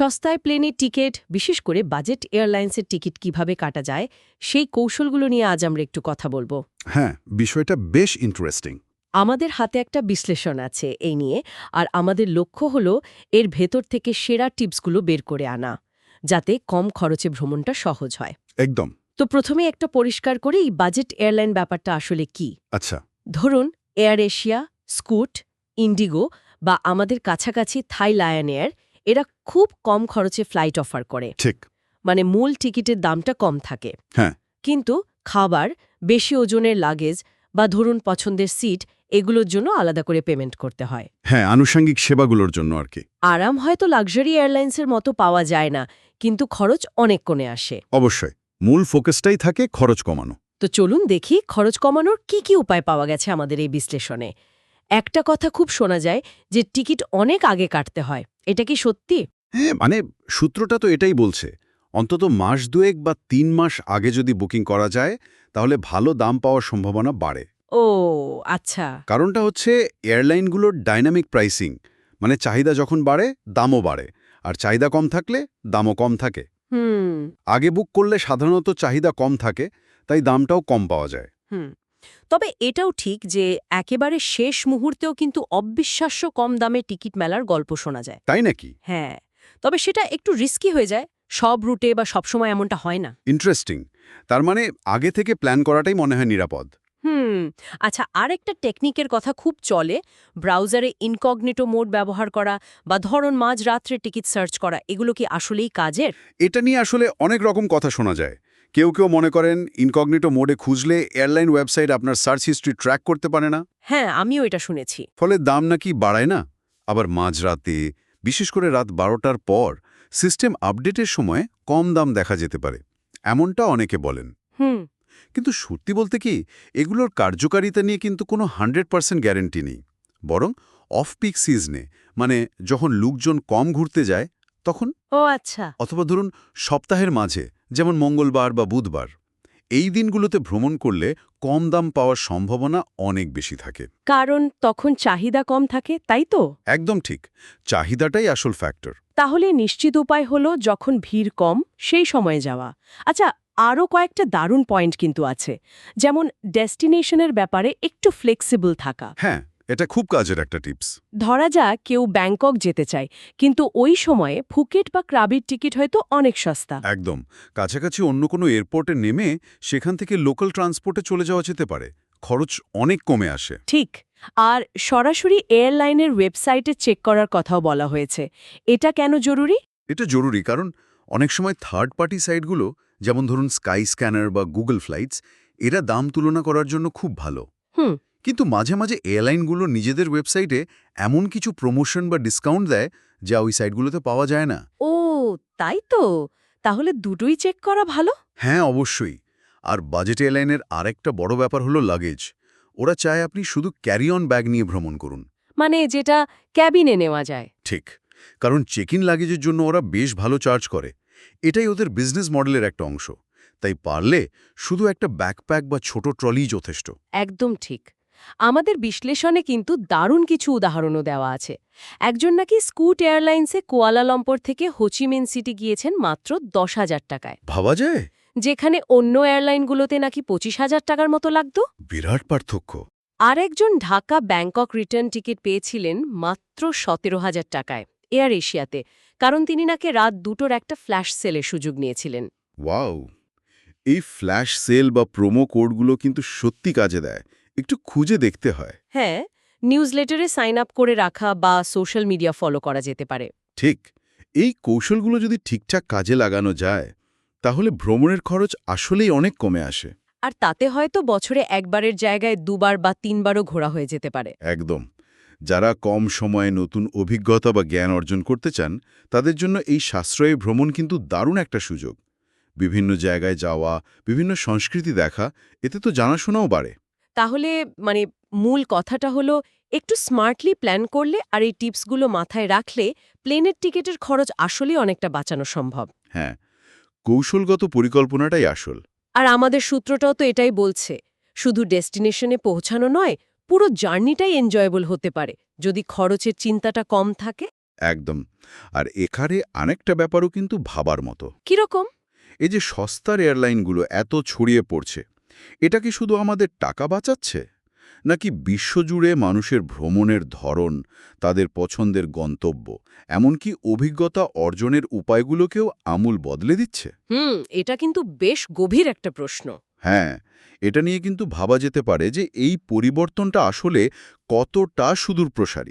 সস্তায় প্লেনের টিকিট বিশেষ করে বাজেট এয়ারলাইন্সের টিকিট কীভাবে কাটা যায় সেই কৌশলগুলো নিয়ে আজ আমরা একটু কথা বলব। হ্যাঁ বিষয়টা বেশ ইন্টারেস্টিং আমাদের হাতে একটা বিশ্লেষণ আছে এই নিয়ে আর আমাদের লক্ষ্য হলো এর ভেতর থেকে সেরা টিপসগুলো বের করে আনা যাতে কম খরচে ভ্রমণটা সহজ হয়। একদম। তো প্রথমে একটা পরিষ্কার করে এই বাজেট এয়ারলাইন ব্যাপারটা আসলে কি? আচ্ছা। ধরুন এয়ার এশিয়া স্কুট ইন্ডিগো বা আমাদের কাছাকাছি থাই লায়ন এয়ার এরা খুব কম খরচে ফ্লাইট অফার করে। ঠিক। মানে মূল টিকিটের দামটা কম থাকে। হ্যাঁ। কিন্তু খাবার বেশি ওজনের লাগেজ বা ধরুন পছন্দের সিট এগুলোর জন্য আলাদা করে পেমেন্ট করতে হয়। হ্যাঁ আনুষঙ্গিক সেবাগুলোর জন্য আর কি। আরাম হয়তো লাক্সারি এয়ারলাইন্সের মতো পাওয়া যায় না কিন্তু খরচ অনেক কমে আসে। অবশ্যই মূল ফোকাসটাই থাকে খরচ কমানো। তো চলুন দেখি খরচ কমানোর কি কি উপায় পাওয়া গেছে আমাদের এই বিশ্লেষণে। একটা কথা খুব শোনা যায় যে টিকিট অনেক আগে কাটতে হয়। এটা কি সত্যি? হ্যাঁ মানে সূত্রটা তো এটাই বলছে। অন্তত মাস দুয়েক বা তিন মাস আগে যদি বুকিং করা যায় তাহলে ভালো দাম পাওয়ার সম্ভাবনা বাড়ে। ও আচ্ছা। কারণটা হচ্ছে এয়ারলাইনগুলোর ডাইনামিক প্রাইসিং মানে চাহিদা যখন বাড়ে দামও বাড়ে আর চাহিদা কম থাকলে দামও কম থাকে। হুম। আগে বুক করলে সাধারণত চাহিদা কম থাকে তাই দামটাও কম পাওয়া যায়। হুম। তবে এটাও ঠিক যে একেবারে শেষ মুহূর্তেও কিন্তু অবিশ্বাস্য কম দামে টিকিট মেলার গল্প শোনা যায়। তাই নাকি? হ্যাঁ তবে সেটা একটু রিস্কি হয়ে যায় সব রুটে বা সবসময় এমনটা হয় না। ইন্টারেস্টিং তার মানে আগে থেকে প্ল্যান করাটাই মনে হয় নিরাপদ। হুম আচ্ছা আরেকটা টেকনিকের কথা খুব চলে ব্রাউজারে ইনকগনিটো মোড ব্যবহার করা বা ধরন মাঝ রাত্রে টিকিট সার্চ করা এগুলো কি আসলেই কাজের? এটা নিয়ে আসলে অনেক রকম কথা শোনা যায়। কেউ কেউ মনে করেন ইনকগনিটো মোডে খুঁজলে এয়ারলাইন ওয়েবসাইট আপনার সার্চ হিস্ট্রি ট্র্যাক করতে পারে না। হ্যাঁ আমিও এটা শুনেছি। ফলে দাম নাকি বাড়ায় না? আবার মাঝরাতে বিশেষ করে রাত বারোটার পর সিস্টেম আপডেটের সময় কম দাম দেখা যেতে পারে এমনটা অনেকে বলেন। হুম। কিন্তু সত্যি বলতে কি এগুলোর কার্যকারিতা নিয়ে কিন্তু কোনো হান্ড্রেড পার্সেন্ট গ্যারেন্টি নেই। বরং অফ পিক সিজনে মানে যখন লোকজন কম ঘুরতে যায় তখন ও আচ্ছা। অথবা ধরুন সপ্তাহের মাঝে যেমন মঙ্গলবার বা বুধবার। এই দিনগুলোতে ভ্রমণ করলে কম দাম পাওয়ার সম্ভাবনা অনেক বেশি থাকে। কারণ তখন চাহিদা কম থাকে তাই তো? একদম ঠিক। চাহিদাটাই আসল ফ্যাক্টর তাহলে নিশ্চিত উপায় হলো যখন ভিড় কম সেই সময়ে যাওয়া। আচ্ছা আরও কয়েকটা দারুণ পয়েন্ট কিন্তু আছে। যেমন ডেস্টিনেশনের ব্যাপারে একটু ফ্লেক্সিবল থাকা। হ্যাঁ এটা খুব কাজের একটা টিপস। ধরা যাক কেউ ব্যাংকক যেতে চায় কিন্তু ওই সময়ে ফুকেট বা ক্রাবির টিকিট হয়তো অনেক সস্তা। একদম। কাছাকাছি অন্য কোনো এয়ারপোর্টে নেমে সেখান থেকে লোকাল ট্রান্সপোর্টে চলে যাওয়া যেতে পারে। খরচ অনেক কমে আসে। ঠিক। আর সরাসরি এয়ারলাইনের ওয়েবসাইটে চেক করার কথাও বলা হয়েছে। এটা কেন জরুরি? এটা জরুরি কারণ অনেক সময় থার্ড পার্টি সাইটগুলো যেমন ধরুন স্কাই স্ক্যানার বা গুগল ফ্লাইটস এরা দাম তুলনা করার জন্য খুব ভালো। কিন্তু মাঝে মাঝে এয়ারলাইনগুলো নিজেদের ওয়েবসাইটে এমন কিছু প্রমোশন বা ডিসকাউন্ট দেয় যা ওই সাইটগুলোতে পাওয়া যায় না। ও তাই তো। তাহলে দুটোই চেক করা ভালো? হ্যাঁ অবশ্যই। আর বাজেট এয়ারলাইনের আরেকটা বড় ব্যাপার হলো লাগেজ। ওরা চায় আপনি শুধু ক্যারি অন ব্যাগ নিয়ে ভ্রমণ করুন। মানে যেটা ক্যাবিনে নেওয়া যায়। ঠিক। কারণ চেক ইন লাগেজের জন্য ওরা বেশ ভালো চার্জ করে। এটাই ওদের বিজনেস মডেলের একটা অংশ। তাই পারলে শুধু একটা ব্যাকপ্যাক বা ছোট ট্রলি যথেষ্ট। একদম ঠিক। আমাদের বিশ্লেষণে কিন্তু দারুণ কিছু উদাহরণও দেওয়া আছে। একজন নাকি স্কুট এয়ারলাইন্সে কোয়ালালম্পর থেকে হোচিমেন সিটি গিয়েছেন মাত্র দশ হাজার টাকায়। ভাবা যায়? যেখানে অন্য এয়ারলাইনগুলোতে নাকি পঁচিশ হাজার টাকার মতো লাগত? বিরাট পার্থক্য। আর একজন ঢাকা ব্যাংকক রিটার্ন টিকিট পেয়েছিলেন মাত্র সতেরো হাজার টাকায় এয়ার এশিয়াতে কারণ তিনি নাকি রাত দুটোর একটা ফ্ল্যাশ সেলের সুযোগ নিয়েছিলেন। ওয়াও! এই ফ্ল্যাশ সেল বা প্রোমো কোডগুলো কিন্তু সত্যি কাজে দেয়। একটু খুঁজে দেখতে হয়। হ্যাঁ নিউজলেটারে সাইন আপ করে রাখা বা সোশ্যাল মিডিয়া ফলো করা যেতে পারে। ঠিক এই কৌশলগুলো যদি ঠিকঠাক কাজে লাগানো যায় তাহলে ভ্রমণের খরচ আসলেই অনেক কমে আসে। আর তাতে হয়তো বছরে একবারের জায়গায় দুবার বা তিনবারও ঘোরা হয়ে যেতে পারে। একদম যারা কম সময়ে নতুন অভিজ্ঞতা বা জ্ঞান অর্জন করতে চান তাদের জন্য এই সাশ্রয়ী ভ্রমণ কিন্তু দারুণ একটা সুযোগ। বিভিন্ন জায়গায় যাওয়া বিভিন্ন সংস্কৃতি দেখা এতে তো জানাশোনাও বাড়ে। তাহলে মানে মূল কথাটা হলো একটু স্মার্টলি প্ল্যান করলে আর এই টিপসগুলো মাথায় রাখলে প্লেনের টিকিটের খরচ আসলেই অনেকটা বাঁচানো সম্ভব। হ্যাঁ কৌশলগত পরিকল্পনাটাই আসল। আর আমাদের সূত্রটাও তো এটাই বলছে শুধু ডেস্টিনেশনে পৌঁছানো নয় পুরো জার্নিটাই এনজয়েবল হতে পারে যদি খরচের চিন্তাটা কম থাকে। একদম আর এখানে আরেকটা ব্যাপারও কিন্তু ভাবার মতো। কীরকম? এই যে সস্তার এয়ারলাইনগুলো এত ছড়িয়ে পড়ছে এটা কি শুধু আমাদের টাকা বাঁচাচ্ছে? নাকি বিশ্বজুড়ে মানুষের ভ্রমণের ধরন তাদের পছন্দের গন্তব্য এমনকি অভিজ্ঞতা অর্জনের উপায়গুলোকেও আমূল বদলে দিচ্ছে? হুম এটা কিন্তু বেশ গভীর একটা প্রশ্ন। হ্যাঁ এটা নিয়ে কিন্তু ভাবা যেতে পারে যে এই পরিবর্তনটা আসলে কতটা সুদূরপ্রসারী।